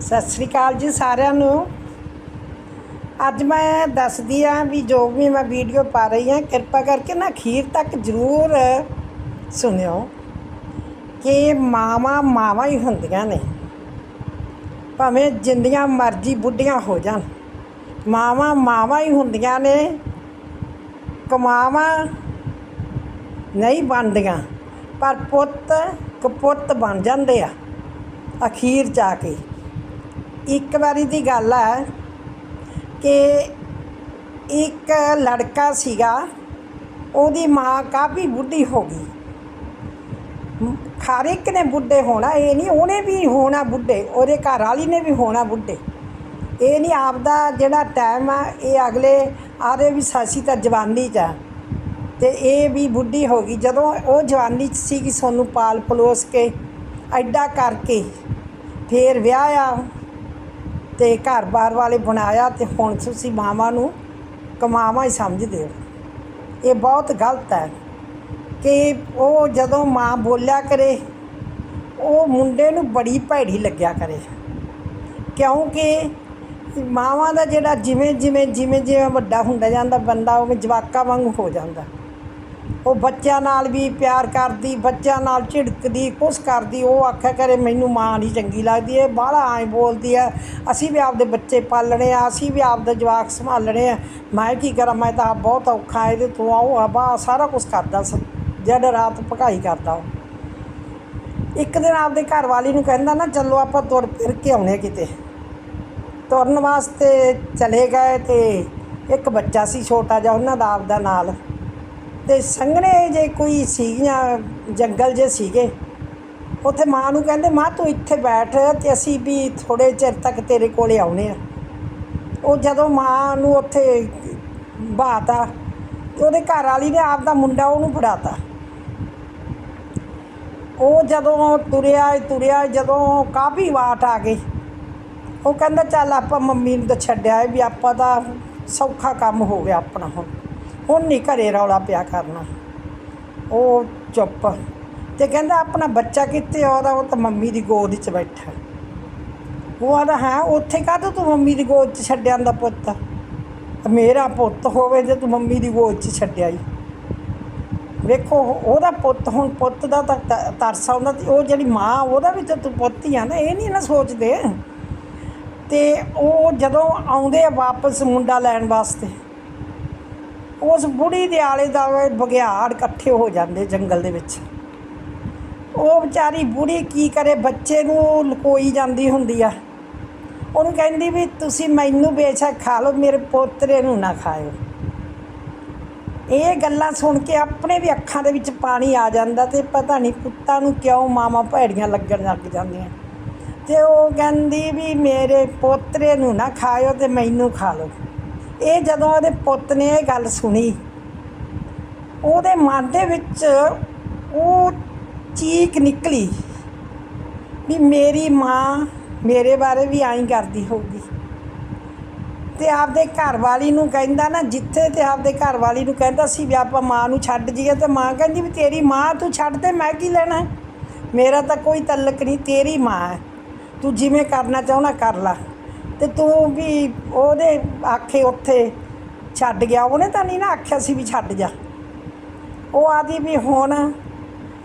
ਸਤਿ ਸ੍ਰੀ ਅਕਾਲ ਜੀ ਸਾਰਿਆਂ ਨੂੰ। ਅੱਜ ਮੈਂ ਦੱਸਦੀ ਆ ਵੀ ਜੋ ਵੀ ਮੈਂ ਵੀਡੀਓ ਪਾ ਰਹੀ ਹਾਂ ਕਿਰਪਾ ਕਰਕੇ ਨਾ ਅਖੀਰ ਤੱਕ ਜ਼ਰੂਰ ਸੁਣਿਓ ਕਿ ਮਾਵਾਂ ਮਾਵਾਂ ਹੀ ਹੁੰਦੀਆਂ ਨੇ। ਭਾਵੇਂ ਜਿੰਦੀਆਂ ਮਰਜ਼ੀ ਬੁੱਢੀਆਂ ਹੋ ਜਾਣ, ਮਾਵਾਂ ਮਾਵਾਂ ਹੀ ਹੁੰਦੀਆਂ ਨੇ, ਕਮਾਵਾਂ ਨਹੀਂ ਬਣਦੀਆਂ, ਪਰ ਪੁੱਤ ਕਪੁੱਤ ਬਣ ਜਾਂਦੇ ਆ ਅਖੀਰ ਚ ਆ ਕੇ। ਇੱਕ ਵਾਰੀ ਦੀ ਗੱਲ ਹੈ ਕਿ ਇੱਕ ਲੜਕਾ ਸੀਗਾ, ਉਹਦੀ ਮਾਂ ਕਾਫੀ ਬੁੱਢੀ ਹੋ ਗਈ। ਹਰ ਇੱਕ ਨੇ ਬੁੱਢੇ ਹੋਣਾ, ਇਹ ਨਹੀਂ ਉਹਨੇ ਵੀ ਹੋਣਾ ਬੁੱਢੇ, ਉਹਦੇ ਘਰ ਵਾਲੀ ਨੇ ਵੀ ਹੋਣਾ ਬੁੱਢੇ। ਇਹ ਨਹੀਂ ਆਪਦਾ ਜਿਹੜਾ ਟਾਈਮ ਆ, ਇਹ ਅਗਲੇ ਆਦੇ ਵੀ ਸਾਸੀ ਤਾਂ ਜਵਾਨੀ ਚ ਆ। ਤੇ ਇਹ ਵੀ ਬੁੱਢੀ ਹੋ ਗਈ। ਜਦੋਂ ਉਹ ਜਵਾਨੀ ਚ ਸੀ ਕਿ ਸੋਨੂੰ ਪਾਲ ਪਲੋਸ ਕੇ, ਐਡਾ ਕਰਕੇ ਫੇਰ ਵਿਆਹ ਆ। ਤੇ ਘਰ-ਬਾਰ ਵਾਲੇ ਬਣਾਇਆ ਤੇ ਹੁਣ ਤੁਸੀਂ ਮਾਵਾਂ ਨੂੰ ਕਮਾਵਾਂ ਹੀ ਸਮਝਦੇ ਹੋ। ਇਹ ਬਹੁਤ ਗਲਤ ਹੈ ਕਿ ਉਹ ਜਦੋਂ ਮਾਂ ਬੋਲਿਆ ਕਰੇ, ਉਹ ਮੁੰਡੇ ਨੂੰ ਬੜੀ ਭੈੜੀ ਲੱਗਿਆ ਕਰੇ। ਕਿਉਂਕਿ ਮਾਵਾਂ ਦਾ ਜਿਹੜਾ ਜਿਵੇਂ ਜਿਵੇਂ ਜਿਵੇਂ ਜਿਵੇਂ ਵੱਡਾ ਹੁੰਦਾ ਜਾਂਦਾ, ਬੰਦਾ ਉਵੇਂ ਜਵਾਕਾਂ ਵਾਂਗ ਹੋ ਜਾਂਦਾ। ਉਹ ਬੱਚਿਆਂ ਨਾਲ ਵੀ ਪਿਆਰ ਕਰਦੀ, ਬੱਚਿਆਂ ਨਾਲ ਝਿੜਕਦੀ, ਕੁਛ ਕਰਦੀ, ਉਹ ਆਖਿਆ ਕਰੇ, ਮੈਨੂੰ ਮਾਂ ਨਹੀਂ ਚੰਗੀ ਲੱਗਦੀ, ਇਹ ਬਾਹਲਾ ਐਂ ਬੋਲਦੀ ਹੈ ਅਸੀਂ ਵੀ ਆਪਦੇ ਬੱਚੇ ਪਾਲਣੇ ਆ, ਅਸੀਂ ਵੀ ਆਪਦਾ ਜਵਾਕ ਸੰਭਾਲਣੇ ਆ। ਮੈਂ ਕੀ ਕਰਾਂ, ਮੈਂ ਤਾਂ ਆਪ ਬਹੁਤ ਔਖਾ ਇਹਦੇ ਤੋਂ ਆਓ ਆ ਬਾ ਸਾਰਾ ਕੁਝ ਕਰਦਾ, ਸ- ਜਦ ਰਾਤ ਭਕਾਈ ਕਰਦਾ ਉਹ। ਇੱਕ ਦਿਨ ਆਪਦੇ ਘਰ ਵਾਲੀ ਨੂੰ ਕਹਿੰਦਾ ਨਾ, ਚੱਲੋ ਆਪਾਂ ਤੁਰ ਫਿਰ ਕੇ ਆਉਣੇ ਕਿਤੇ। ਤੁਰਨ ਵਾਸਤੇ ਚਲੇ ਗਏ ਤੇ ਇੱਕ ਬੱਚਾ ਸੀ ਛੋਟਾ ਜਿਹਾ, ਉਹਨਾਂ ਦਾ ਆਪਦਾ ਨਾਲ। ਤੇ ਸੰਘਣੇ ਜੇ ਕੋਈ ਸੀਗੀਆਂ, ਜੰਗਲ ਜੇ ਸੀਗੇ, ਉੱਥੇ ਮਾਂ ਨੂੰ ਕਹਿੰਦੇ, ਮਾਂ, ਤੂੰ ਇੱਥੇ ਬੈਠ ਤੇ ਅਸੀਂ ਵੀ ਥੋੜੇ ਚਿਰ ਤੱਕ ਤੇਰੇ ਕੋਲੇ ਆਉਨੇ ਆ। ਉਹ ਜਦੋਂ ਮਾਂ ਨੂੰ ਉੱਥੇ ਬਾਤਾ ਤੇ ਉਹਦੇ ਘਰ ਵਾਲੀ ਨੇ ਆਪਦਾ ਮੁੰਡਾ ਉਹਨੂੰ ਫੜਾਤਾ। ਉਹ ਜਦੋਂ ਤੁਰਿਆ ਤੁਰਿਆ, ਜਦੋਂ ਕਾਫੀ ਵਾਟ ਆ ਗਈ, ਉਹ ਕਹਿੰਦਾ, ਚੱਲ ਆਪਾਂ ਮੰਮੀ ਨੂੰ ਤਾਂ ਛੱਡਿਆ ਵੀ ਆਪਾਂ ਤਾਂ ਸੌਖਾ ਕੰਮ ਹੋ ਗਿਆ ਆਪਣਾ ਹੁਣ। ਹੁਣ ਨਹੀਂ ਘਰੇ ਰੌਲਾ ਪਿਆ ਕਰਨਾ ਉਹ ਚੁੱਪ ਤੇ ਕਹਿੰਦਾ ਆਪਣਾ ਬੱਚਾ ਕਿੱਥੇ ਉਹਦਾ ਉਹ ਤਾਂ ਮੰਮੀ ਦੀ ਗੋਦ 'ਚ ਬੈਠਾ। ਉਹ ਆਦਾ ਹੈ, ਉੱਥੇ ਕਾਹਤੋਂ ਤੂੰ ਮੰਮੀ ਦੀ ਗੋਦ 'ਚ ਛੱਡਿਆ ਦਾ ਪੁੱਤ? ਮੇਰਾ ਪੁੱਤ ਹੋਵੇ ਜੇ ਤੂੰ ਮੰਮੀ ਦੀ ਗੋਦ 'ਚ ਛੱਡਿਆ ਈ। ਵੇਖੋ, ਉਹਦਾ ਪੁੱਤ ਹੁਣ ਪੁੱਤ ਦਾ ਤਾਂ ਤ- ਤਰਸ ਆਉਂਦਾ ਉਹ ਜਿਹੜੀ ਮਾਂ, ਉਹਦਾ ਵੀ ਤਾਂ ਤੂੰ ਪੁੱਤ ਹੀ ਆ ਨਾ, ਇਹ ਨਹੀਂ ਨਾ ਸੋਚਦੇ। ਤੇ ਉਹ ਜਦੋਂ ਆਉਂਦੇ ਆ ਵਾਪਸ ਮੁੰਡਾ ਲੈਣ ਵਾਸਤੇ ਉਸ ਬੁੜੀ ਦੇ ਆਲੇ ਦਾ ਬਗਿਆੜ ਇਕੱਠੇ ਹੋ ਜਾਂਦੇ ਜੰਗਲ ਦੇ ਵਿੱਚ। ਉਹ ਵਿਚਾਰੀ ਬੁੜੀ ਕੀ ਕਰੇ, ਬੱਚੇ ਨੂੰ ਲੁਕੋਈ ਜਾਂਦੀ ਹੁੰਦੀ ਆ। ਉਹਨੂੰ ਕਹਿੰਦੀ ਵੀ ਤੁਸੀਂ ਮੈਨੂੰ ਬੇਸ਼ੱਕ ਖਾ ਲਓ, ਮੇਰੇ ਪੋਤਰੇ ਨੂੰ ਨਾ ਖਾਇਓ। ਇਹ ਗੱਲਾਂ ਸੁਣ ਕੇ ਆਪਣੇ ਵੀ ਅੱਖਾਂ ਦੇ ਵਿੱਚ ਪਾਣੀ ਆ ਜਾਂਦਾ ਤੇ ਪਤਾ ਨਹੀਂ ਪੁੱਤਾਂ ਨੂੰ ਕਿਉਂ ਮਾਵਾਂ ਭੈੜੀਆਂ ਲੱਗਣ ਲੱਗ ਜਾਂਦੀਆਂ। ਤੇ ਉਹ ਕਹਿੰਦੀ ਵੀ ਮੇਰੇ ਪੋਤਰੇ ਨੂੰ ਨਾ ਖਾਇਓ ਤੇ ਮੈਨੂੰ ਖਾ ਲਓ। ਇਹ ਜਦੋਂ ਉਹਦੇ ਪੁੱਤ ਨੇ ਇਹ ਗੱਲ ਸੁਣੀ, ਉਹਦੇ ਮਨ ਦੇ ਵਿੱਚ ਉਹ ਚੀਕ ਨਿਕਲੀ ਵੀ ਮੇਰੀ ਮਾਂ ਮੇਰੇ ਬਾਰੇ ਵੀ ਆਈ ਕਰਦੀ ਹੋਊਗੀ। ਤੇ ਆਪਦੇ ਘਰ ਵਾਲੀ ਨੂੰ ਕਹਿੰਦਾ ਨਾ, ਜਿੱਥੇ ਤੇ ਆਪਦੇ ਘਰ ਵਾਲੀ ਨੂੰ ਕਹਿੰਦਾ ਸੀ ਵੀ ਆਪਾਂ ਮਾਂ ਨੂੰ ਛੱਡ ਜੀਏ ਤੇ ਮਾਂ ਕਹਿੰਦੀ ਵੀ ਤੇਰੀ ਮਾਂ ਤੂੰ ਛੱਡ ਤੇ ਮੈਂ ਕੀ ਲੈਣਾ? ਮੇਰਾ ਤਾਂ ਕੋਈ ਤਲਕ ਨਹੀਂ, ਤੇਰੀ ਮਾਂ ਤੂੰ ਜਿਵੇਂ ਕਰਨਾ ਚਾਹੁੰਦਾ ਕਰ ਲੈ। ਤੇ ਤੂੰ ਵੀ ਉਹਦੇ ਆਖੇ ਉੱਥੇ ਛੱਡ ਗਿਆ। ਉਹਨੇ ਤਾਂ ਨਹੀਂ ਨਾ ਆਖਿਆ ਸੀ ਵੀ ਛੱਡ ਜਾ। ਉਹ ਆਦੀ ਵੀ ਹੁਣ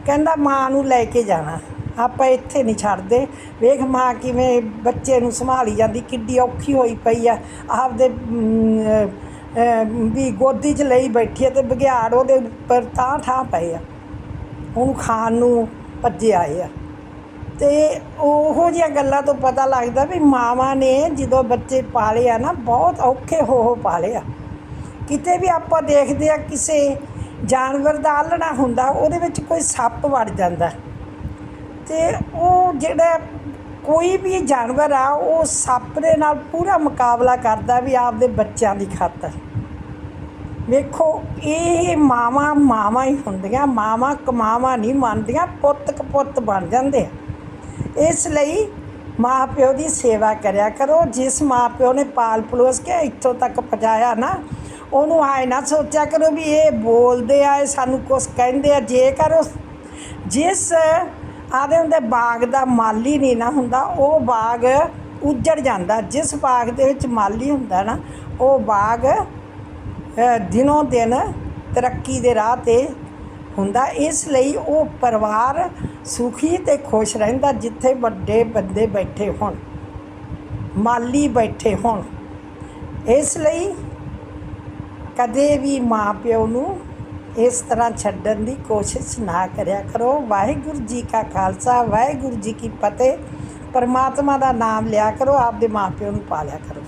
ਕਹਿੰਦਾ ਮਾਂ ਨੂੰ ਲੈ ਕੇ ਜਾਣਾ। ਆਪਾਂ ਇੱਥੇ ਨਹੀਂ ਛੱਡਦੇ। ਵੇਖ ਮਾਂ ਕਿਵੇਂ ਬੱਚੇ ਨੂੰ ਸੰਭਾਲੀ ਜਾਂਦੀ, ਕਿੱਡੀ ਔਖੀ ਹੋਈ ਪਈ ਆ। ਆਪਦੇ ਵੀ ਗੋਦੀ 'ਚ ਲਈ ਬੈਠੀ ਆ ਤੇ ਬਘਿਆੜ ਉਹਦੇ ਉੱਪਰ ਤਾਂ ਠਾਂ ਪਏ ਆ। ਉਹਨੂੰ ਖਾਣ ਨੂੰ ਭੱਜੇ ਆਏ ਆ। ਤੇ ਉਹੋ ਜਿਹੀਆਂ ਗੱਲਾਂ ਤੋਂ ਪਤਾ ਲੱਗਦਾ ਵੀ ਮਾਵਾਂ ਨੇ ਜਦੋਂ ਬੱਚੇ ਪਾਲੇ ਆ ਨਾ, ਬਹੁਤ ਔਖੇ ਹੋ ਹੋ ਪਾਲੇ ਆ। ਕਿਤੇ ਵੀ ਆਪਾਂ ਦੇਖਦੇ ਆ ਕਿਸੇ ਜਾਨਵਰ ਦਾ ਆਲਣਾ ਹੁੰਦਾ, ਉਹਦੇ ਵਿੱਚ ਕੋਈ ਸੱਪ ਵੜ ਜਾਂਦਾ। ਤੇ ਉਹ ਜਿਹੜਾ ਕੋਈ ਵੀ ਜਾਨਵਰ ਆ, ਉਹ ਸੱਪ ਦੇ ਨਾਲ ਪੂਰਾ ਮੁਕਾਬਲਾ ਕਰਦਾ ਵੀ ਆਪਦੇ ਬੱਚਿਆਂ ਦੀ ਖਾਤਰ। ਵੇਖੋ, ਇਹ ਮਾਵਾਂ ਮਾਵਾਂ ਹੀ ਹੁੰਦੀਆਂ, ਮਾਵਾਂ ਕਮਾਵਾਂ ਨਹੀਂ ਮੰਨਦੀਆਂ, ਪੁੱਤ ਕਪੁੱਤ ਬਣ ਜਾਂਦੇ ਆ। ਇਸ ਲਈ ਮਾਂ ਪਿਓ ਦੀ ਸੇਵਾ ਕਰਿਆ ਕਰੋ। ਜਿਸ ਮਾਂ ਪਿਓ ਨੇ ਪਾਲ ਪਲੋਸ ਕੇ ਇੱਥੋਂ ਤੱਕ ਪਹੁੰਚਾਇਆ ਨਾ ਉਹਨੂੰ ਆਏ ਨਾ ਸੋਚਿਆ ਕਰੋ ਵੀ ਇਹ ਬੋਲਦੇ ਆ ਇਹ ਸਾਨੂੰ ਕੁਝ ਕਹਿੰਦੇ ਆ ਜੇਕਰ ਉਸ ਜਿਸ ਆਦੇ ਹੁੰਦੇ ਬਾਗ ਦਾ ਮਾਲੀ ਨਹੀਂ ਨਾ ਹੁੰਦਾ ਉਹ ਬਾਗ ਉੱਜੜ ਜਾਂਦਾ। ਜਿਸ ਬਾਗ ਦੇ ਵਿੱਚ ਮਾਲੀ ਹੁੰਦਾ ਨਾ ਉਹ ਬਾਗ ਅ, ਦਿਨੋਂ ਦਿਨ ਤਰੱਕੀ ਦੇ ਰਾਹ ਤੇ ਹੁੰਦਾ। ਇਸ ਲਈ ਉਹ ਪਰਿਵਾਰ ਸੁਖੀ ਤੇ ਖੁਸ਼ ਰਹਿੰਦਾ ਜਿੱਥੇ ਵੱਡੇ ਬੰਦੇ ਬੈਠੇ ਹੋਣ, ਮਾਲੀ ਬੈਠੇ ਹੋਣ। ਇਸ ਲਈ ਕਦੇ ਵੀ ਮਾਂ ਪਿਓ ਨੂੰ ਇਸ ਤਰ੍ਹਾਂ ਛੱਡਣ ਦੀ ਕੋਸ਼ਿਸ਼ ਨਾ ਕਰਿਆ ਕਰੋ। ਵਾਹਿਗੁਰੂ ਜੀ ਕਾ ਖਾਲਸਾ, ਵਾਹਿਗੁਰੂ ਜੀ ਕੀ ਫਤਿਹ। ਪਰਮਾਤਮਾ ਦਾ ਨਾਮ ਲਿਆ ਕਰੋ ਆਪਦੇ ਮਾਂ ਪਿਓ ਨੂੰ ਪਾਲਿਆ ਕਰੋ।